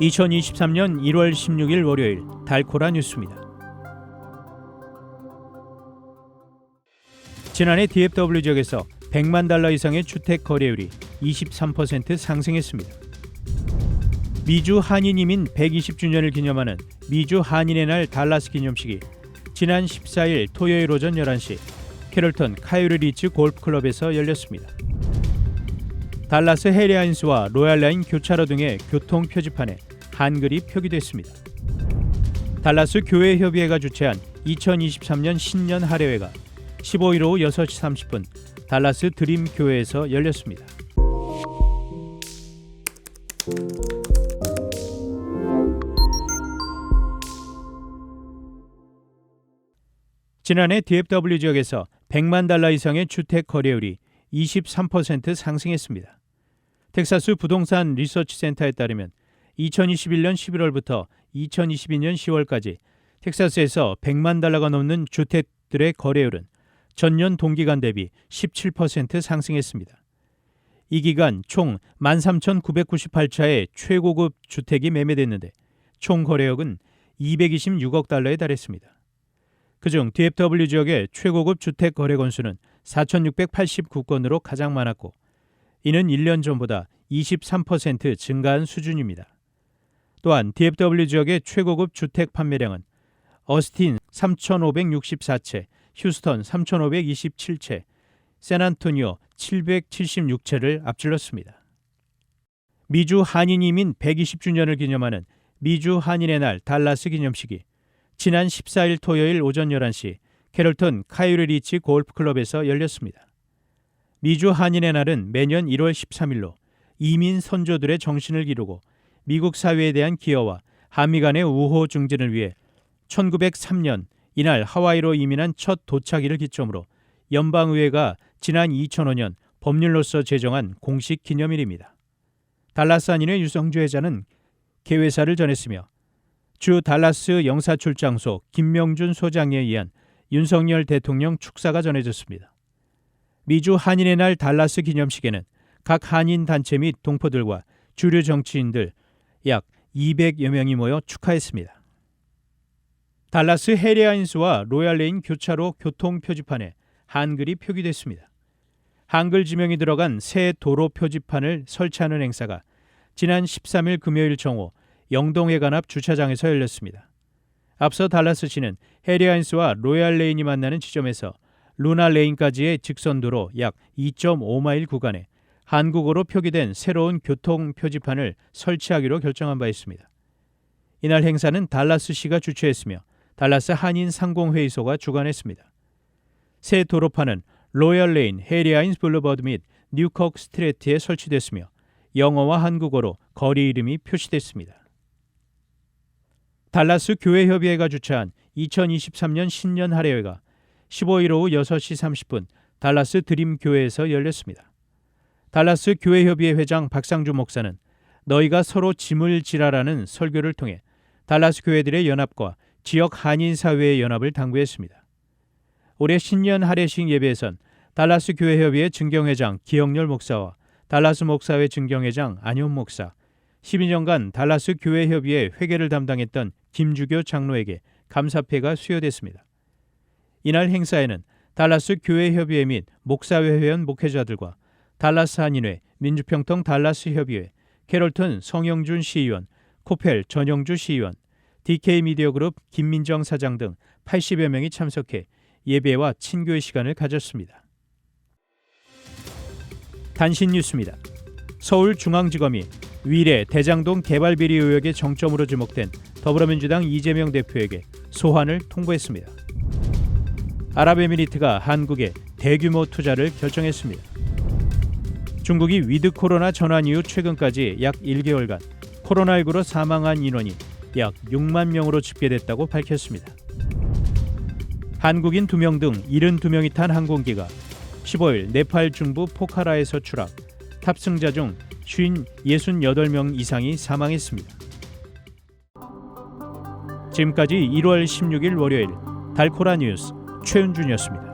2023년 1월 16일 월요일 달코라 뉴스입니다. 지난해 DFW 지역에서 100만 달러 이상의 주택 거래율이 23% 상승했습니다. 미주 한인 이민 120주년을 기념하는 미주 한인의 날 달라스 기념식이 지난 14일 토요일 오전 11시 캐롤턴 카이르 리츠 골프클럽에서 열렸습니다. 달라스 해리아인스와 로얄라인 교차로 등의 교통 표지판에 한글이 표기됐습니다. 달라스 교회 협의회가 주최한 2023년 신년 할애회가 15일 오후 6시 30분 달라스 드림 교회에서 열렸습니다. 지난해 DFW 지역에서 100만 달러 이상의 주택 거래율이 23% 상승했습니다. 텍사스 부동산 리서치 센터에 따르면 2021년 11월부터 2022년 10월까지 텍사스에서 100만 달러가 넘는 주택들의 거래율은 전년 동기간 대비 17% 상승했습니다. 이 기간 총 13,998차의 최고급 주택이 매매됐는데 총 거래액은 226억 달러에 달했습니다. 그중 DFW 지역의 최고급 주택 거래 건수는 4,689건으로 가장 많았고 이는 1년 전보다 23% 증가한 수준입니다. 또한 DFW 지역의 최고급 주택 판매량은 어스틴 3,564채, 휴스턴 3,527채, 샌안토니오 776채를 앞질렀습니다. 미주 한인 이민 120주년을 기념하는 미주 한인의 날 달라스 기념식이 지난 14일 토요일 오전 11시 캐롤턴 카이르 리치 골프클럽에서 열렸습니다. 미주 한인의 날은 매년 1월 13일로 이민 선조들의 정신을 기르고 미국 사회에 대한 기여와 한미 간의 우호 증진을 위해 1903년 이날 하와이로 이민한 첫 도착일을 기점으로 연방의회가 지난 2005년 법률로서 제정한 공식 기념일입니다. 달라스 한인의 유성주 회장은 개회사를 전했으며 주 달라스 영사출장소 김명준 소장에 의한 윤석열 대통령 축사가 전해졌습니다. 미주 한인의 날 달라스 기념식에는 각 한인 단체 및 동포들과 주류 정치인들 약 200여 명이 모여 축하했습니다. 달라스 해리아인스와 로얄레인 교차로 교통 표지판에 한글이 표기됐습니다. 한글 지명이 들어간 새 도로 표지판을 설치하는 행사가 지난 13일 금요일 정오 영동해관 앞 주차장에서 열렸습니다. 앞서 달라스 시는 해리아인스와 로얄 레인이 만나는 지점에서 루나 레인까지의 직선도로 약 2.5마일 구간에 한국어로 표기된 새로운 교통 표지판을 설치하기로 결정한 바 있습니다. 이날 행사는 달라스시가 주최했으며 달라스 한인 상공회의소가 주관했습니다. 새 도로판은 로열 레인, 해리아인스 블루버드 및 뉴콕 스트레트에 설치됐으며 영어와 한국어로 거리 이름이 표시됐습니다. 달라스 교회협의회가 주최한 2023년 신년 할애회가 15일 오후 6시 30분 달라스 드림 교회에서 열렸습니다. 달라스 교회협의회 회장 박상주 목사는 너희가 서로 짐을 지라라는 설교를 통해 달라스 교회들의 연합과 지역 한인 사회의 연합을 당부했습니다. 올해 신년 할애식 예배에선 달라스 교회협의회 증경회장 기영렬 목사와 달라스 목사회 증경회장 안현 목사, 12년간 달라스 교회협의회 회계를 담당했던 김주교 장로에게 감사패가 수여됐습니다. 이날 행사에는 달라스 교회협의회 및 목사회 회원 목회자들과 달라스 한인회, 민주평통 달라스 협의회, 캐롤턴 성영준 시의원, 코펠 전영주 시의원, DK 미디어 그룹 김민정 사장 등 80여 명이 참석해 예배와 친교의 시간을 가졌습니다. 단신 뉴스입니다. 서울중앙지검이 위례 대장동 개발 비리 의혹의 정점으로 지목된 더불어민주당 이재명 대표에게 소환을 통보했습니다. 아랍에미리트가 한국에 대규모 투자를 결정했습니다. 중국이 위드 코로나 전환 이후 최근까지 약 1개월간 코로나19로 사망한 인원이 약 6만 명으로 집계됐다고 밝혔습니다. 한국인 2명 등 72명이 탄 항공기가 15일 네팔 중부 포카라에서 추락, 탑승자 중 68명 이상이 사망했습니다. 지금까지 1월 16일 월요일 달코라 뉴스 최은준이었습니다.